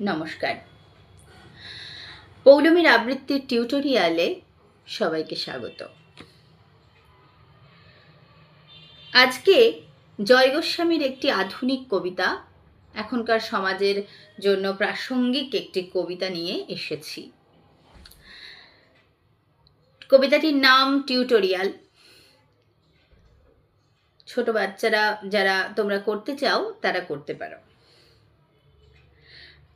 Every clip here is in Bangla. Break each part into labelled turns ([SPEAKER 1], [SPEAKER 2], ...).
[SPEAKER 1] নমস্কার। পৌলমীর আবৃত্তির টিউটোরিয়ালে সবাইকে স্বাগত। আজকে জয় গোস্বামীর একটি আধুনিক কবিতা, এখনকার সমাজের জন্য প্রাসঙ্গিক একটি কবিতা নিয়ে এসেছি। কবিতাটির নাম টিউটোরিয়াল। ছোট বাচ্চারা যারা তোমরা করতে চাও, তারা করতে পারো।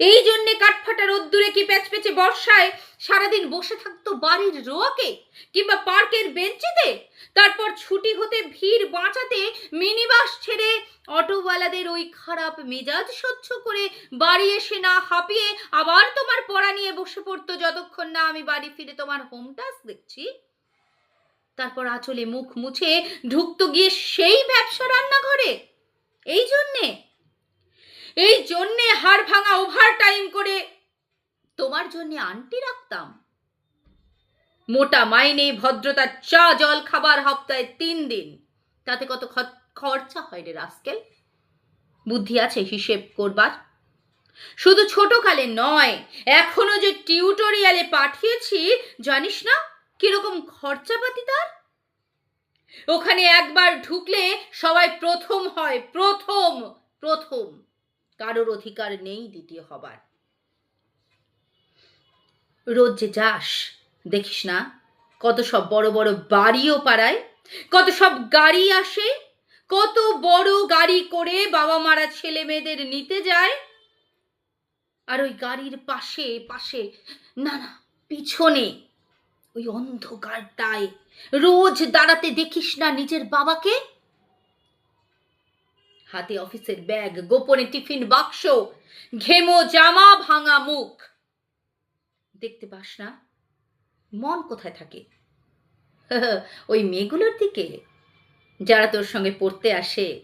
[SPEAKER 1] এই জন্যে কাঠফাটা রোদ্দুরে কি প্যাচপেচে বর্ষায় সারাদিন বসে থাকতো বাড়ির রোয়াকে কিংবা পার্কের বেঞ্চিতে? তারপর ছুটি হতে ভিড় বাঁচাতে মিনিবাস ছেড়ে অটোওয়ালাদের ওই খারাপ মেজাজ সহ্য করে বাড়ি এসে না হাঁপিয়ে আবার তোমার পড়া নিয়ে বসে পড়তো যতক্ষণ না আমি বাড়ি ফিরে তোমার হোম টাস্ক দেখছি। তারপর আঁচলে মুখ মুছে ঢুকতো গিয়ে সেই ব্যবসা রান্নাঘরে। এই জন্যে এই জন্যে হাড় ভাঙা ওভার টাইম করে তোমার জন্যে আন্টি রাখতাম। মোটা মাইনে ভদ্রতার চা জল খাবার হপ্তায় তিন দিন। তাতে কত খরচা হয় রে রাস্কেল? বুদ্ধি আছে হিসেব করবার। শুধু ছোটকালে নয়, এখনও যে টিউটোরিয়ালে পাঠিয়েছি, জানিস না কীরকম খরচাপাতি তার? ওখানে একবার ঢুকলে সবাই প্রথম হয়, প্রথম প্রথম। কারোর অধিকার নেই দ্বিতীয় হবার। রোজ যে যাস, দেখিস না, কত সব বড় বড় বাড়িও পাড়ায়, কত সব গাড়ি আসে, কত বড় গাড়ি করে বাবা মারা ছেলে মেয়েদের নিতে যায়, আর ওই গাড়ির পাশে পাশে, না না, পিছনে, ওই অন্ধকারটায় রোজ দাঁড়াতে দেখিস না নিজের বাবাকে হাতে অফিসের ব্যাগ, গোপনে টিফিন বাক্স, ঘেমো জামা ভাঙা মুখ। দেখতে পাস না, মন কোথায় থাকে? ওই মেয়েগুলোর দিকে, যারা তোর সঙ্গে পড়তে আসে,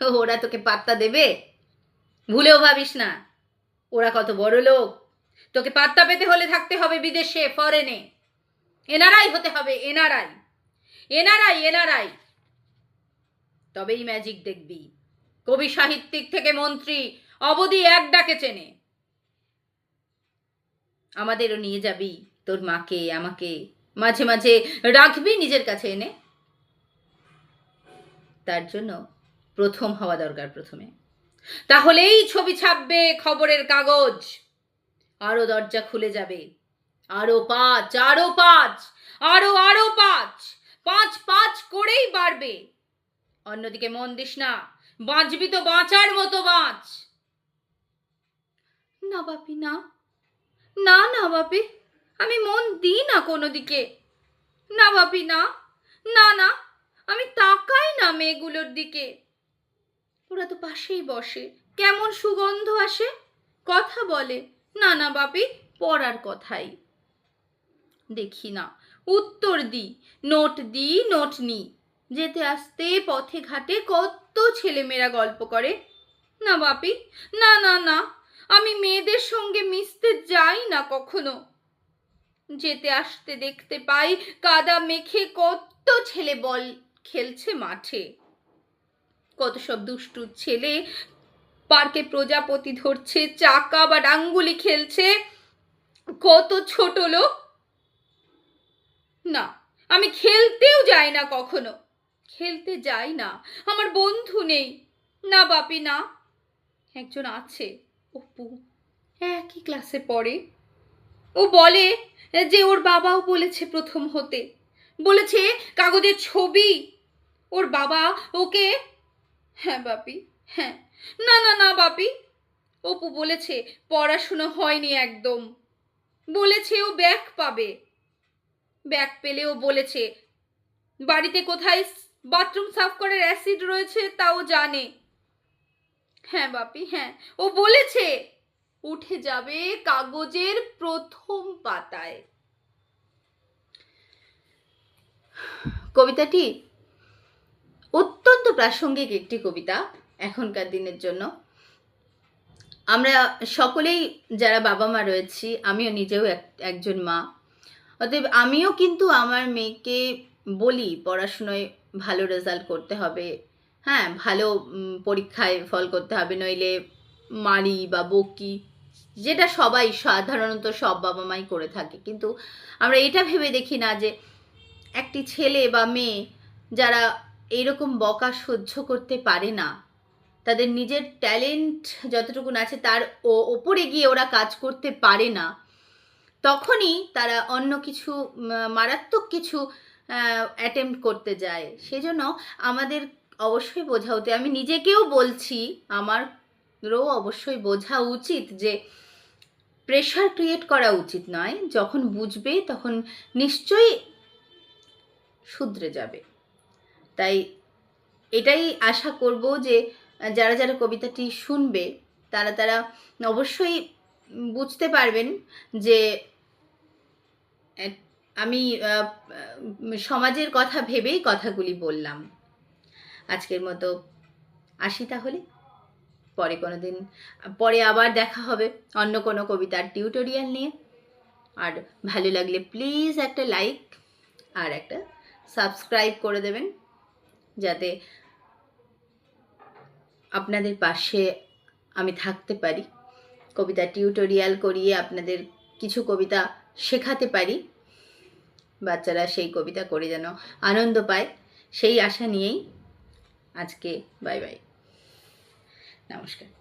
[SPEAKER 1] ওরা তোকে পাত্তা দেবে? ভুলেও ভাবিস না, ওরা কত বড় লোক। তোকে পাত্তা পেতে হলে থাকতে হবে বিদেশে ফরেনে এনারাই হতে হবে, এনারাই। এনারাই এনারাই। তবেই ম্যাজিক দেখবি। কবি সাহিত্যিক থেকে মন্ত্রী, অবধি এক ডাকে চেনে। আমাদেরও নিয়ে যাবি, তোর মাকে, আমাকে, মাঝে মাঝে রাখবি নিজের কাছে এনে। তার জন্য প্রথম হওয়া দরকার প্রথমে। তাহলেই ছবি ছাপবে খবরের কাগজ। আরও দরজা খুলে যাবে। আরও পাঁচ আরও পাঁচ, আরও আরও পাঁচ পাঁচ পাঁচ করেই বাড়বে। অন্যদিকে মন দিস না। বাঁচবি তো বাঁচার মতো বাঁচ। না বাপি, না। না না বাপি, আমি মন দিই না কোনো দিকে। না বাপি, না। না না, আমি তাকাই না মেয়েগুলোর দিকে। ওরা তো পাশেই বসে, কেমন সুগন্ধ আসে, কথা বলে। না না বাপি, পড়ার কথাই। দেখি না, উত্তর দি নোট দি নোট নি যেতে আসতে পথে ঘাটে কত ছেলেমেয়েরা গল্প করে। না বাপি, না না না, আমি মেয়েদের সঙ্গে মিশতে যাই না কখনো। যেতে আসতে দেখতে পাই কাদা মেখে কত ছেলে বল খেলছে মাঠে। কত সব দুষ্টু ছেলে পার্কে প্রজাপতি ধরছে, চাকা বা ডাঙ্গুলি খেলছে। কত ছোট লোক? না, আমি খেলতেও যাই না কখনো। খেলতে যাই না। আমার বন্ধু নেই। না বাপি, না। একজন আছে, অপু। একই ক্লাসে পড়ে। ও বলে যে ওর বাবাও বলেছে প্রথম হতে। বলেছে কাগজের ছবি। ওর বাবা ওকে হ্যাঁ বাপি হ্যাঁ। না না না বাপি। অপু বলেছে পড়াশুনো হয়নি একদম। বলেছে ও ব্যাক পাবে। ব্যাক ও বলেছে, বাড়িতে কোথায় বাথরুম সাফ করার অ্যাসিড রয়েছে, তাও জানে। হ্যাঁ বাপি হ্যাঁ। ও বলেছে, উঠে যাবে কাগজের প্রথম পাতায়। কবিতাটি অত্যন্ত প্রাসঙ্গিক একটি কবিতা এখনকার দিনের জন্য। আমরা সকলেই যারা বাবা মা রয়েছি, আমিও নিজেও এক- একজন মা। অতএব আমিও কিন্তু আমার মেয়েকে বলি, পড়াশুনোয় ভালো রেজাল্ট করতে হবে। হ্যাঁ ভালো পরীক্ষায় ফল করতে হবে, নইলে মারি বা বকি, যেটা সবাই সাধারণত সব বাবা মাই করে থাকে। কিন্তু আমরা এটা ভেবে দেখি না যে একটি ছেলে বা মেয়ে যারা এইরকম বকা সহ্য করতে পারে না, তাদের নিজের ট্যালেন্ট যতটুকুন আছে তার ও- ওপরে গিয়ে ওরা কাজ করতে পারে না, তখনই তারা অন্য কিছু মারাত্মক কিছু অ্যাটেম্প্ট করতে যায়। সেজন্য আমাদের অবশ্যই বোঝা উচিত, আমি নিজেকেও বলছি, আমারও অবশ্যই বোঝা উচিত যে প্রেশার ক্রিয়েট করা উচিত নয়, যখন বুঝবে তখন নিশ্চয়ই শুধরে যাবে। তাই এটাই আশা করব যে যারা যারা কবিতাটি শুনবে, তারা তারা অবশ্যই বুঝতে পারবেন যে আমি সমাজের কথা ভেবেই কথাগুলি বললাম। আজকের মতো আসি তাহলে। পরে কোনো দিন পরে আবার দেখা হবে অন্য কোনো কবিতার টিউটোরিয়াল নিয়ে। আর ভালো লাগলে প্লিজ একটা লাইক আর একটা সাবস্ক্রাইব করে দেবেন, যাতে আপনাদের পাশে আমি থাকতে পারি। কবিতা টিউটোরিয়াল করিয়ে আপনাদের কিছু কবিতা শেখাতে পারি। বাচ্চারা সেই কবিতা করে যেন আনন্দ পায়। সেই আশা নিয়েই আজকে বাই বাই। নমস্কার।